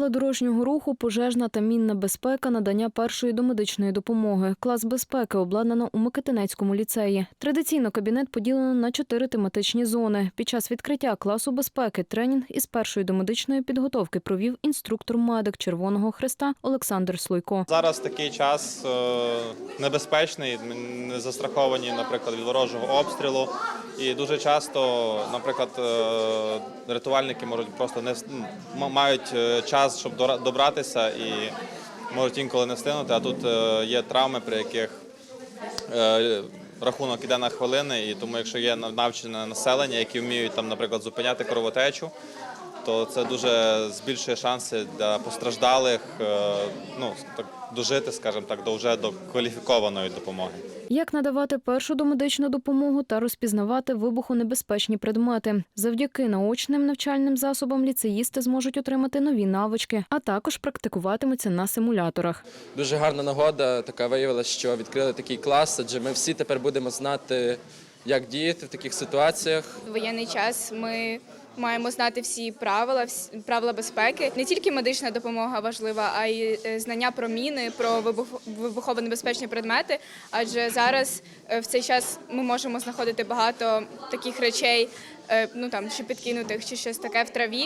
правила дорожнього руху, пожежна та мінна безпека, надання першої домедичної допомоги. Клас безпеки обладнано у Микитинецькому ліцеї. Традиційно кабінет поділено на чотири тематичні зони. Під час відкриття класу безпеки тренінг із першої домедичної підготовки провів інструктор-медик Червоного Христа Олександр Слойко. Зараз такий час е, небезпечний, не застраховані, наприклад, від ворожого обстрілу. І дуже часто, наприклад, е, рятувальники можуть просто не мають е, час, щоб добратися і можуть інколи не встигнути. А тут е, є травми, при яких е, рахунок іде на хвилини, і тому, якщо є навчене населення, які вміють там, наприклад, зупиняти кровотечу, то це дуже збільшує шанси для постраждалих е, ну, так, дожити, скажімо так, до вже до кваліфікованої допомоги. Як надавати першу домедичну допомогу та розпізнавати вибухонебезпечні предмети. Завдяки наочним навчальним засобам ліцеїсти зможуть отримати нові навички, а також практикуватимуться на симуляторах. Дуже гарна нагода така виявилася, що відкрили такий клас, адже ми всі тепер будемо знати, як діяти в таких ситуаціях. В воєнний час ми маємо знати всі правила, всі- правила безпеки. Не тільки медична допомога важлива, а й е, знання про міни, про вибух- вибухово-небезпечні предмети. Адже зараз е, в цей час ми можемо знаходити багато таких речей, е, ну там чи підкинутих, чи щось таке в траві.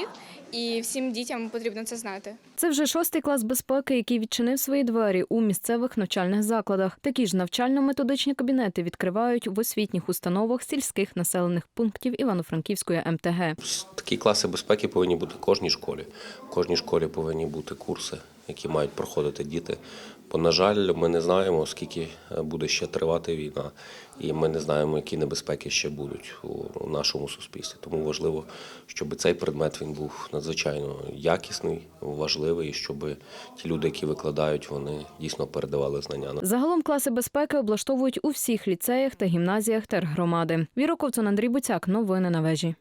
І всім дітям потрібно це знати. Це вже шостий клас безпеки, який відчинив свої двері у місцевих навчальних закладах. Такі ж навчально-методичні кабінети відкривають в освітніх установах сільських населених пунктів Івано-Франківської МТГ. Такі класи безпеки повинні бути в кожній школі. В кожній школі повинні бути курси, які мають проходити діти. Бо, на жаль, ми не знаємо, скільки е, буде ще тривати війна, і ми не знаємо, які небезпеки ще будуть у нашому суспільстві. Тому важливо, щоб цей предмет він був надзвичайно якісний, важливий, і щоб ті люди, які викладають, вони дійсно передавали знання. Загалом класи безпеки облаштовують у всіх ліцеях та гімназіях тергромади. Віра Ковцун, Андрій Буцяк. Новини на вежі.